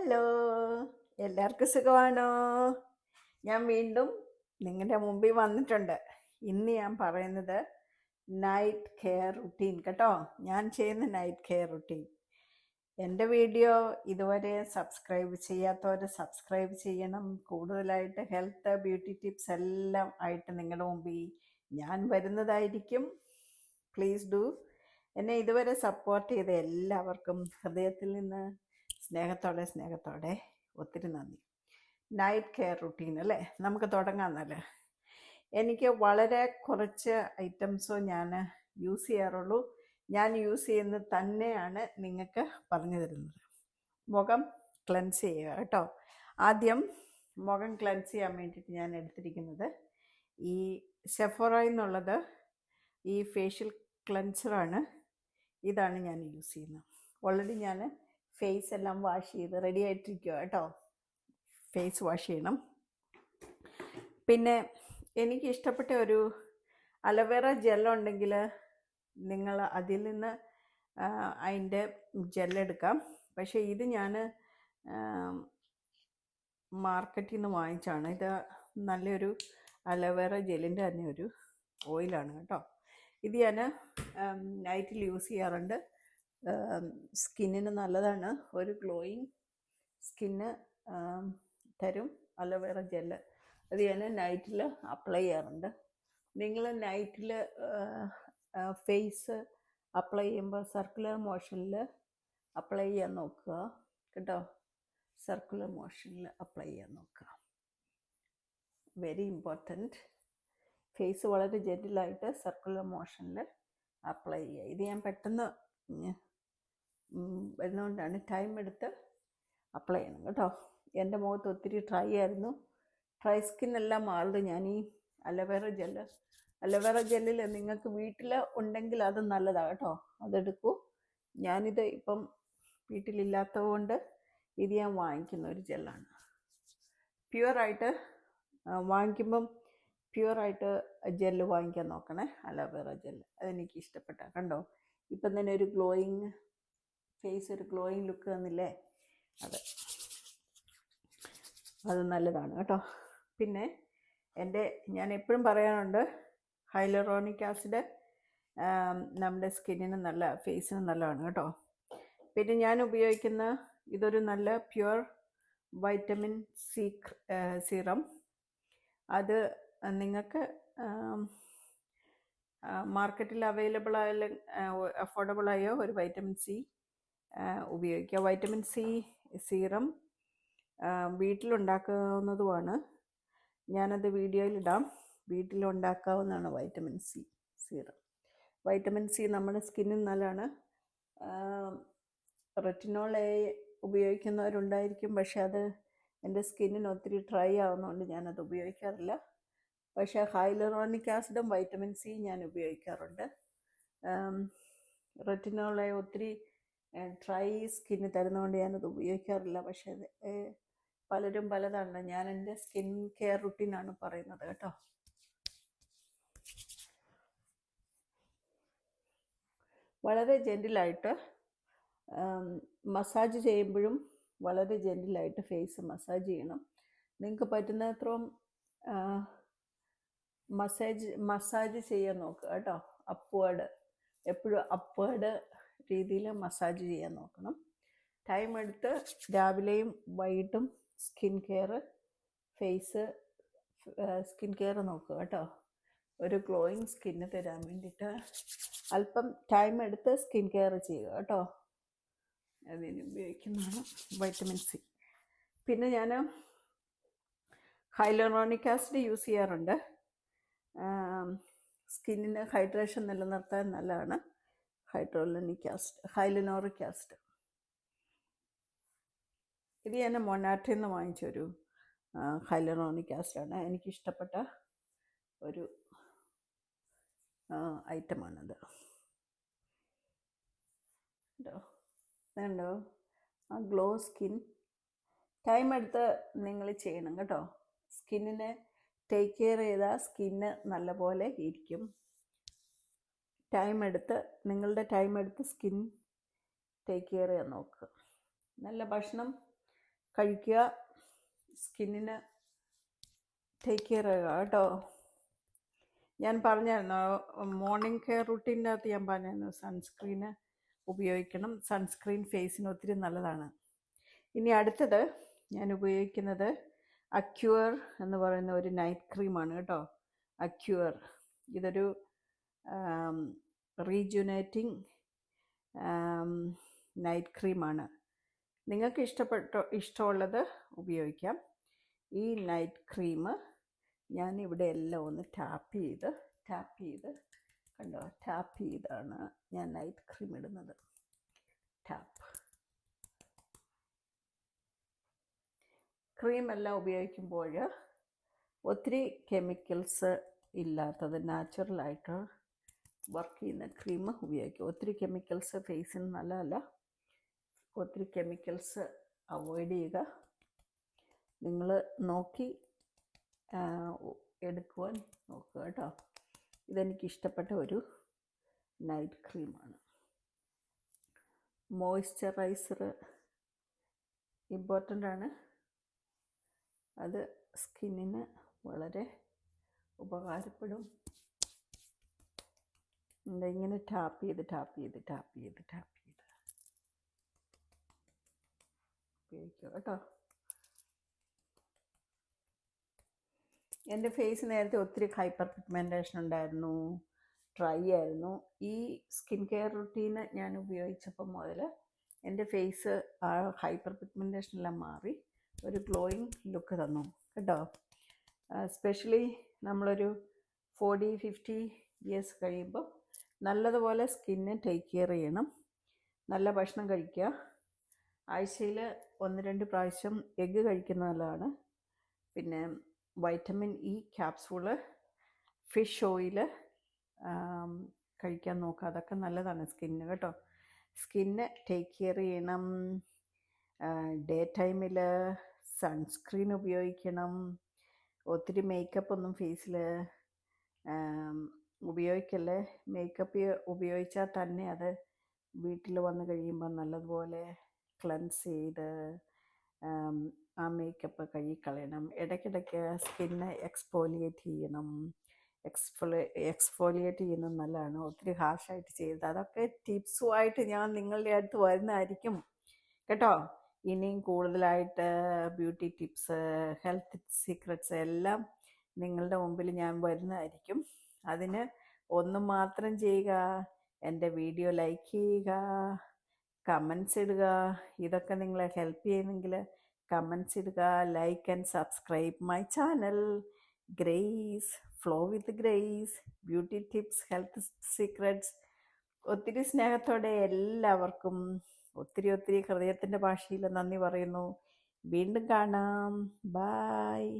Hello എല്ലാവർക്കും സുഖമാണോ? ഞാൻ വീണ്ടും നിങ്ങളുടെ മുമ്പിൽ വന്നിട്ടുണ്ട്. ഇന്ന് ഞാൻ പറയുന്നത് നൈറ്റ് കെയർ റുട്ടീൻ കേട്ടോ? ഞാൻ ചെയ്യുന്ന നൈറ്റ് കെയർ റുട്ടീൻ എന്റെ വീഡിയോ ഇതുവരെ സബ്സ്ക്രൈബ് ചെയ്യാത്തവർ സബ്സ്ക്രൈബ് ചെയ്യണം. കൂടുതലായിട്ട് ഹെൽത്ത് ബ്യൂട്ടി ടിപ്സ് എല്ലാം ആയിട്ട് നിങ്ങളുടെ മുമ്പിൽ ഞാൻ വരുന്നതായിരിക്കും. പ്ലീസ് ഡു എന്നെ ഇതുവരെ സപ്പോർട്ട് ചെയ്ത എല്ലാവർക്കും ഹൃദയത്തിൽ നിന്ന് സ്നേഹത്തോടെ സ്നേഹത്തോടെ. ഒത്തിരി നന്ദി. നൈറ്റ് കെയർ റുട്ടീൻ അല്ലേ? നമുക്ക് തുടങ്ങാമെന്നല്ലേ എനിക്ക് വളരെ കുറച്ച് ഐറ്റംസോ ഞാൻ യൂസ് ചെയ്യാറുള്ളൂ. ഞാൻ യൂസ് ചെയ്യുന്നത് തന്നെയാണ് നിങ്ങൾക്ക് പറഞ്ഞു തരുന്നത്. മുഖം ക്ലെൻസ് ചെയ്യുക കേട്ടോ. ആദ്യം മുഖം ക്ലെൻസ് ചെയ്യാൻ വേണ്ടിയിട്ട് ഞാൻ എടുത്തിരിക്കുന്നത് ഈ സെഫോറയിൽ എന്നുള്ളത് ഈ ഫേഷ്യൽ ക്ലെൻസറാണ് ഇതാണ് ഞാൻ യൂസ് ചെയ്യുന്നത്. ഓൾറെഡി ഞാൻ ഫേസ് എല്ലാം വാഷ് ചെയ്ത് റെഡി ആയിട്ടിരിക്കുക കേട്ടോ. ഫേസ് വാഷ് ചെയ്യണം. പിന്നെ എനിക്ക് ഇഷ്ടപ്പെട്ട ഒരു അലവേറ ജെല്ലുണ്ടെങ്കിൽ നിങ്ങൾ അതിൽ നിന്ന് അതിന്റെ ജെല്ലെടുക്കാം പക്ഷേ ഇത് ഞാൻ മാർക്കറ്റിൽ നിന്ന് വാങ്ങിച്ചാണ്. ഇത് നല്ലൊരു അലവേറ ജെല്ലിന്റെ തന്നെ ഒരു ഓയിലാണ് കേട്ടോ. ഇത് ഞാൻ നൈറ്റിൽ യൂസ് ചെയ്യാറുണ്ട്. സ്കിന്നിന് നല്ലതാണ്. ഒരു ഗ്ലോയിങ് സ്കിന്ന് തരും. Aloe vera gel. അത് ഞാൻ നൈറ്റിൽ അപ്ലൈ ചെയ്യാറുണ്ട്. നിങ്ങൾ നൈറ്റിൽ ഫേസ് അപ്ലൈ ചെയ്യുമ്പോൾ സർക്കുലർ മോഷനിൽ അപ്ലൈ ചെയ്യാൻ നോക്കുക. കേട്ടോ? സർക്കുലർ മോഷനിൽ അപ്ലൈ ചെയ്യാൻ നോക്കുക. Very important. ഫേസ് വളരെ ജെന്റിലായിട്ട് സർക്കുലർ മോഷനിൽ അപ്ലൈ ചെയ്യുക. ഇത് ഞാൻ പെട്ടെന്ന് വരുന്നതുകൊണ്ടാണ് ടൈം എടുത്ത് അപ്ലൈ ചെയ്യണം കേട്ടോ. എന്റെ മുഖത്ത് ഒത്തിരി ഡ്രൈ ആയിരുന്നു. ഡ്രൈ സ്കിൻ എല്ലാം മാറുന്നത് ഞാൻ ഈ അലവേറ ജെല്ല് അലവേറ ജെല്ലിൽ നിങ്ങൾക്ക് വീട്ടിൽ ഉണ്ടെങ്കിൽ അത് നല്ലതാണ് കേട്ടോ. അതെടുക്കൂ ഞാനിത് ഇപ്പം വീട്ടിലില്ലാത്തത് കൊണ്ട് ഇത് ഞാൻ വാങ്ങിക്കുന്ന ഒരു ജെല്ലാണ് പ്യുവറായിട്ട് വാങ്ങിക്കുമ്പം പ്യുവറായിട്ട് ജെല്ല് വാങ്ങിക്കാൻ നോക്കണേ. അലോവേറ ജെല്ല് അതെനിക്ക് ഇഷ്ടപ്പെട്ട. കണ്ടോ? ഇപ്പം തന്നെ ഒരു ഗ്ലോയിങ് ഫേസ് ഒരു ഗ്ലോയിങ് ലുക്ക് തന്നില്ലേ? അതെ. അത് നല്ലതാണ് കേട്ടോ. പിന്നെ എന്റെ ഞാൻ എപ്പോഴും പറയാറുണ്ട് ഹൈലറോണിക് ആസിഡ് നമ്മുടെ സ്കിന്നിന് നല്ല ഫേസിന് നല്ലതാണ് കേട്ടോ. പിന്നെ ഞാൻ ഉപയോഗിക്കുന്ന ഇതൊരു നല്ല പ്യുവർ വൈറ്റമിൻ സി സീറം. അത് നിങ്ങൾക്ക് മാർക്കറ്റിൽ അവൈലബിൾ ആയ അഫോർഡബിളായ ഒരു വൈറ്റമിൻ സി ഉപയോഗിക്കുക. വൈറ്റമിൻ സി സീറം വീട്ടിലുണ്ടാക്കാവുന്നതുമാണ്. ഞാനത് വീഡിയോയിലിടാം വീട്ടിലുണ്ടാക്കാവുന്നതാണ് vitamin C serum vitamin C നമ്മുടെ സ്കിന്നിന് നല്ലതാണ്. റെറ്റിനോൾ എ ഉപയോഗിക്കുന്നവരുണ്ടായിരിക്കും. പക്ഷേ അത് എന്റെ സ്കിന്നിന് ഒത്തിരി ഡ്രൈ ആവുന്നതുകൊണ്ട് ഞാനത് ഉപയോഗിക്കാറില്ല. പക്ഷേ ഹൈലറോണിക് ആസിഡും വൈറ്റമിൻ സി ഞാൻ ഉപയോഗിക്കാറുണ്ട്. റെറ്റിനോൾ എ ഒത്തിരി ഡ്രൈ സ്കിന്ന് തരുന്നതുകൊണ്ട് ഞാനത് ഉപയോഗിക്കാറില്ല. പക്ഷേ പലരും പലതാണ്. ഞാൻ എന്റെ സ്കിൻ കെയർ റുട്ടീനാണ് പറയുന്നത് കേട്ടോ. വളരെ ജെന്റിലായിട്ട് മസാജ് ചെയ്യുമ്പോഴും വളരെ ജെന്റിലായിട്ട് ഫേസ് മസാജ് ചെയ്യണം. നിങ്ങൾക്ക് പറ്റുന്നത്രയും മസാജ് മസാജ് ചെയ്യാൻ നോക്കുക കേട്ടോ. അപ്വേഡ് എപ്പോഴും അപ്വേഡ് രീതിയിൽ മസാജ് ചെയ്യാൻ നോക്കണം. ടൈം എടുത്ത് രാവിലെയും വൈകിട്ടും skin care face skin care നോക്കുക കേട്ടോ. ഒരു ഗ്ലോയിങ് സ്കിന്ന് തരാൻ വേണ്ടിയിട്ട്. അല്പം ടൈം എടുത്ത് സ്കിൻ കെയർ ചെയ്യുക കേട്ടോ. അതിന് ഉപയോഗിക്കുന്നതാണ് വൈറ്റമിൻ സി പിന്നെ ഞാൻ ഹൈലോറോണിക് ആസിഡ് യൂസ് ചെയ്യാറുണ്ട്. സ്കിന്നിന് ഹൈഡ്രേഷൻ നിലനിർത്താൻ നല്ലതാണ്. ഹൈഡ്രോലനിക് ആസിഡ് ഹൈലനോറിക് ആസിഡ് ഇത് ഞാൻ മൊനാറ്റിൽ നിന്ന് വാങ്ങിച്ചൊരു ഹൈലറോണിക് ആസിഡാണ് എനിക്കിഷ്ടപ്പെട്ട ഒരു ഐറ്റമാണത് കേട്ടോ വേണ്ടോ ആ ഗ്ലോ സ്കിൻ. ടൈം എടുത്ത് നിങ്ങൾ ചെയ്യണം കേട്ടോ. സ്കിന്നിനെ ടേക്ക് കെയർ ചെയ്താൽ സ്കിന്ന് നല്ലപോലെ ഇരിക്കും. ടൈം എടുത്ത് നിങ്ങളുടെ ടൈം എടുത്ത് സ്കിൻ ടേക്ക് കെയർ ചെയ്യാൻ നോക്കുക. നല്ല ഭക്ഷണം കഴിക്കുക സ്കിന്നിന് ടേക്ക് കെയർ ചെയ്യുക. കേട്ടോ? ഞാൻ പറഞ്ഞായിരുന്നു മോർണിംഗ് കെയർ റുട്ടീന്റെ അകത്ത് ഞാൻ പറഞ്ഞായിരുന്നു സൺസ്ക്രീന് ഉപയോഗിക്കണം. സൺസ്ക്രീൻ ഫേസിന് ഒത്തിരി നല്ലതാണ്. ഇനി അടുത്തത് ഞാൻ ഉപയോഗിക്കുന്നത് അക്യുവർ എന്ന് പറയുന്ന ഒരു നൈറ്റ് ക്രീമാണ് കേട്ടോ. അക്യുവർ. ഇതൊരു റീജുനേറ്റിംഗ് നൈറ്റ് ക്രീമാണ്. നിങ്ങൾക്ക് ഇഷ്ടപ്പെട്ട ഇഷ്ടമുള്ളത് ഉപയോഗിക്കാം. ഈ നൈറ്റ് ക്രീം ഞാൻ ഇവിടെ എല്ലാം ഒന്ന് ടാപ്പ് ചെയ്ത് ടാപ്പ് ചെയ്ത് കണ്ടോ ടാപ്പ് ചെയ്താണ് ഞാൻ നൈറ്റ് ക്രീം ഇടുന്നത്. ടാപ്പ്. ക്രീം എല്ലാം ഉപയോഗിക്കുമ്പോൾ ഒത്തിരി കെമിക്കൽസ് ഇല്ലാത്തത് നാച്ചുറലായിട്ട് വർക്ക് ചെയ്യുന്ന ക്രീം ഉപയോഗിക്കുക ഒത്തിരി കെമിക്കൽസ് ഫേസിന് നല്ലതല്ല. ഒത്തിരി കെമിക്കൽസ് അവോയ്ഡ് ചെയ്യുക. നിങ്ങൾ നോക്കി എടുക്കുവാൻ നോക്കുക കേട്ടോ. ഇതെനിക്ക് ഇഷ്ടപ്പെട്ട ഒരു നൈറ്റ് ക്രീമാണ് മോയ്സ്ചറൈസർ ഇമ്പോർട്ടന്റ് ആണ്. അത് സ്കിന്നിന് വളരെ ഉപകാരപ്പെടും. ഇങ്ങനെ ടാപ്പ് ചെയ്ത് ടാപ്പ് ചെയ്ത് ടാപ്പ് ചെയ്ത് ടാപ്പ് ചെയ്ത്. ഉപയോഗിക്കുക കേട്ടോ. എന്റെ ഫേസ് നേരത്തെ ഒത്തിരി ഹൈപ്പർ പിഗ്മെന്റേഷൻ ഉണ്ടായിരുന്നു ഡ്രൈ ആയിരുന്നു. ഈ സ്കിൻ കെയർ റുട്ടീന് ഞാൻ ഉപയോഗിച്ചപ്പോൾ മുതൽ എന്റെ ഫേസ് ആ ഹൈപ്പർ പിഗ്മെന്റേഷൻ എല്ലാം മാറി ഒരു ഗ്ലോയിങ് ലുക്ക് തന്നു കേട്ടോ. സ്പെഷ്യലി നമ്മളൊരു ഫോർട്ടി ഫിഫ്റ്റി ഇയേഴ്സ് കഴിയുമ്പോൾ നല്ലതുപോലെ സ്കിന്ന് ടേക്ക് കെയർ ചെയ്യണം. നല്ല ഭക്ഷണം കഴിക്കുക. ആഴ്ചയിൽ ഒന്ന് രണ്ട് പ്രാവശ്യം എഗ്ഗ് കഴിക്കുന്നത് നല്ലതാണ്. പിന്നെ vitamin E capsule fish oil കഴിക്കാൻ നോക്കുക. അതൊക്കെ നല്ലതാണ് സ്കിന്നിന് കേട്ടോ. സ്കിന്ന് ടേക്ക് കെയർ ചെയ്യണം. ഡേ ടൈമിൽ സൺസ്ക്രീൻ ഉപയോഗിക്കണം. ഒത്തിരി മേക്കപ്പ് ഒന്നും ഫേസിൽ ഉപയോഗിക്കല്ലേ? മേക്കപ്പ് ഉപയോഗിച്ചാൽ തന്നെ അത് വീട്ടിൽ വന്നു കഴിയുമ്പോൾ നല്ലതുപോലെ ക്ലൻസ് ചെയ്ത് ആ മേക്കപ്പ് കഴുകിക്കളയണം ഇടയ്ക്കിടയ്ക്ക് സ്കിന്ന് എക്സ്പോലിയേറ്റ് ചെയ്യണം. എക്സ്ഫോളി എക്സ്ഫോലിയേറ്റ് ചെയ്യുന്നത് നല്ലതാണ്. ഒത്തിരി ഹാർഷായിട്ട് ചെയ്തത് അതൊക്കെ ടിപ്സുമായിട്ട് ഞാൻ നിങ്ങളുടെ അടുത്ത് വരുന്നതായിരിക്കും. കേട്ടോ? ഇനിയും കൂടുതലായിട്ട് ബ്യൂട്ടി ടിപ്സ് ഹെൽത്ത് സീക്രട്സ് എല്ലാം നിങ്ങളുടെ മുമ്പിൽ ഞാൻ വരുന്നതായിരിക്കും. അതിന് ഒന്ന് മാത്രം ചെയ്യുക എന്റെ വീഡിയോ ലൈക്ക് ചെയ്യുക കമൻസ് ഇടുക ഇതൊക്കെ നിങ്ങളെ ഹെൽപ്പ് ചെയ്യുന്നെങ്കിൽ കമൻസ് ഇടുക like and subscribe my channel. Grace flow with Grace beauty tips health secrets. ഒത്തിരി സ്നേഹത്തോടെ എല്ലാവർക്കും ഒത്തിരി ഒത്തിരി ഹൃദയത്തിന്റെ ഭാഷയിൽ നന്ദി പറയുന്നു. വീണ്ടും കാണാം. ബായ്.